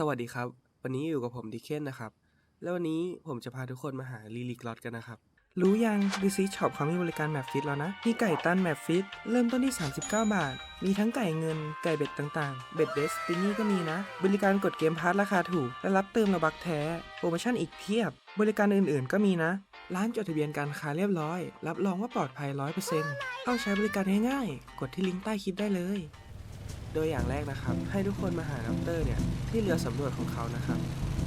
สวัสดีครับ วันนี้อยู่กับผมดิเคนนะครับ แล้ววันนี้ผมจะพาทุกคนมาหาลิลิกลอตกันนะครับ รู้ยังดิซีช็อปเขามีบริการแมปฟิตแล้วนะ มีไก่ตันแมปฟิตเริ่มต้นที่ 39 บาท มีทั้งไก่เงินไก่เบ็ดต่างๆ เบ็ดเดสตินี่ก็มีนะ บริการกดเกมพาร์ทราคาถูก และรับเติมระบักแท้ โปรโมชั่นอีกเพียบ บริการอื่นๆ ก็มีนะ ร้านจดทะเบียนการค้าเรียบร้อย รับรองว่าปลอดภัย 100%เข้าใช้บริการง่ายๆ กดที่ลิงก์ใต้คลิปได้เลย โดยอย่างแรกนะครับ ให้ทุกคนมาหาด็อกเตอร์เนี่ยที่เรือสำรวจของเขานะครับ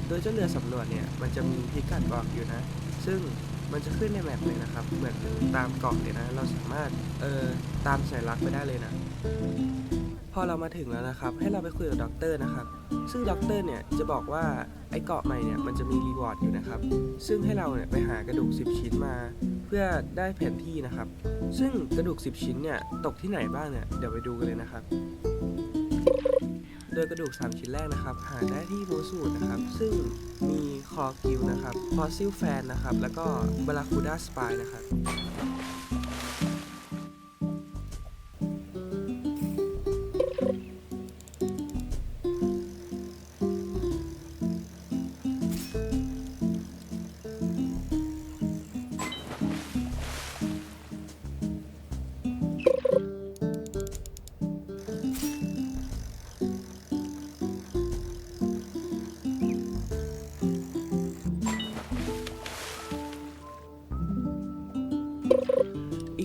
โดยเจ้าเรือสำรวจเนี่ยมันจะมีพิกัดบอกอยู่นะ ซึ่งมันจะขึ้นในแมปเลยนะครับ เหมือนตามเกาะเลยนะ เราสามารถเอ่อตามสัญลักษณ์ไปได้เลยนะ พอเรามาถึงแล้วนะครับ ให้เราไปคุยกับด็อกเตอร์นะครับ ซึ่งด็อกเตอร์เนี่ยจะบอกว่าไอ้เกาะใหม่เนี่ยมันจะมีรีวอร์ดอยู่นะครับ ซึ่งให้เราเนี่ยไปหากระดูก 10 ชิ้นมา เพื่อได้แผนที่นะครับ ซึ่งกระดูก 10 ชิ้นเนี่ยตกที่ไหนบ้างเนี่ยเดี๋ยวไปดูกันเลยนะครับ โดยกระดูก 3 ชิ้นแรกนะครับ หาได้ที่มูสูดนะครับ ซึ่งมีคอกิวนะครับ ฟอสซิลแฟนนะครับ แล้วก็บาราคูด้าสปายนะครับ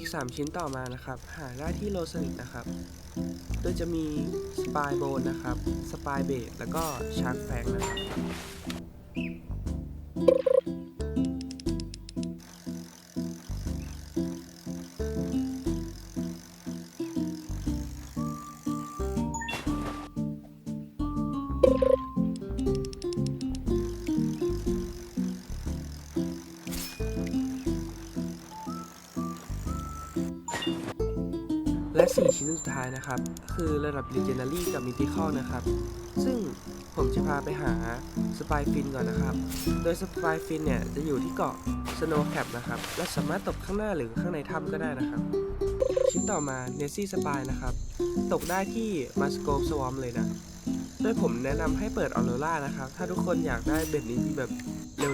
ก 3 ชิ้นต่อมานะครับ หาได้ที่โลสลิดนะครับ โดยจะมีสปายโบนนะครับ สปายเบดแล้วก็ชาร์กแฟงนะครับ 4 ชิ้นสุดท้ายนะครับ คือระดับ Legendary กับ Mythical นะครับ ซึ่งผมจะพาไปหาสปายฟินก่อนนะครับ โดยสปายฟินเนี่ย จะอยู่ที่เกาะ Snow Cap นะครับ และสามารถตกข้างหน้าหรือข้างในถ้ำก็ได้นะครับ ชิ้นต่อมา n e s s i e Spy นะครับ ตกได้ที่ m u s c o p Swarm เลยนะ โดยผมแนะนำให้เปิดออโรรานะครับ ถ้าทุกคนอยากได้เบ็ดนี้แบบ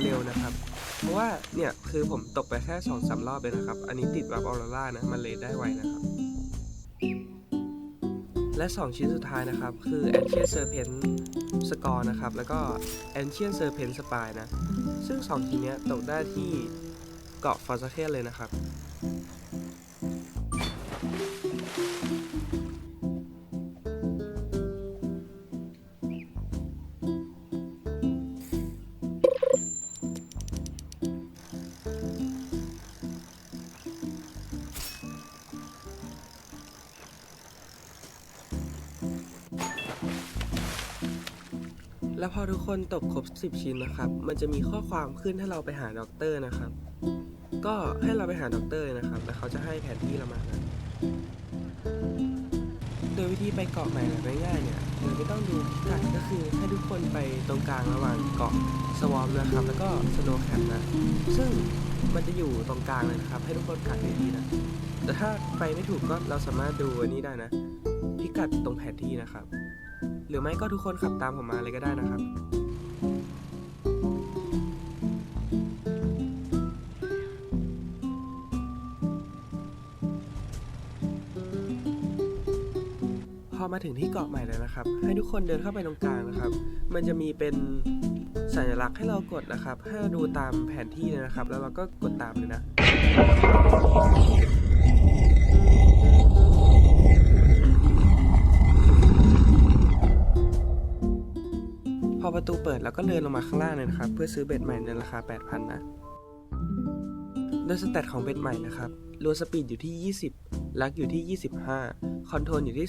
เร็วๆนะครับเพราะว่าเนี่ยคือผมตกไปแค่2อสรอบเลยนะครับ อันนี้ติดแบบออโรรานะ มันเลยได้ไวนะครับ และ 2 ชิ้นสุดท้ายนะครับ คือ Ancient Serpent Score นะครับ แล้วก็ Ancient Serpent Spy นะ ซึ่ง 2 ชิ้นนี้ตกได้ที่เกาะฟอร์ซเคนเลยนะครับ แล้วพอทุกคนตกครบ 10 ชิ้นนะครับ มันจะมีข้อความขึ้นให้เราไปหาด็อกเตอร์นะครับ ก็ให้เราไปหาด็อกเตอร์นะครับ แล้วเขาจะให้แผนที่เรามานะโดยวิธีไปเกาะใหม่แบบง่ายๆเนี่ยโดยไม่ต้องดูพิกัดก็คือให้ทุกคนไปตรงกลางระหว่างเกาะสวอมนะครับ แล้วก็สโนว์แคปนะ ซึ่งมันจะอยู่ตรงกลางเลยนะครับ ให้ทุกคนกัดดีๆนะ แต่ถ้าไปไม่ถูกก็เราสามารถดูอันนี้ได้นะ พิกัดตรงแผนที่นะครับ หรือไม่ก็ทุกคนขับตามผมมาเลยก็ได้นะครับ พอมาถึงที่เกาะใหม่แล้วนะครับ ให้ทุกคนเดินเข้าไปตรงกลางนะครับ มันจะมีเป็นสัญลักษณ์ให้เรากดนะครับ ให้เราดูตามแผนที่เลยนะครับ แล้วเราก็กดตามเลยนะ ประตูเปิดแล้วก็เดินลงมาข้างล่างเลยนะครับ เพื่อซื้อเบ็ดใหม่ในราคา 8,000 นะ โดยสเตตของเบ็ดใหม่นะครับรัวสปีดอยู่ที่ 20 ลักอยู่ที่ 25 คอนโทรลอยู่ที่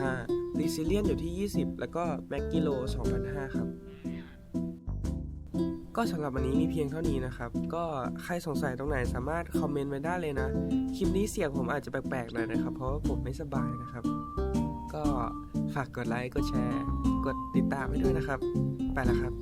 0.05รีซิเลียนอยู่ที่ 20 แล้วก็แม็กกิโล2,500ครับ ก็สำหรับวันนี้มีเพียงเท่านี้นะครับ ก็ใครสงสัยตรงไหนสามารถคอมเมนต์ไว้ได้เลยนะ คลิปนี้เสียงผมอาจจะแปลกๆหน่อยนะครับ เพราะว่าผมไม่สบายนะครับ ก็ฝากกดไลค์ กดแชร์ กดติดตามไว้ด้วยนะครับ ไปแล้วครับ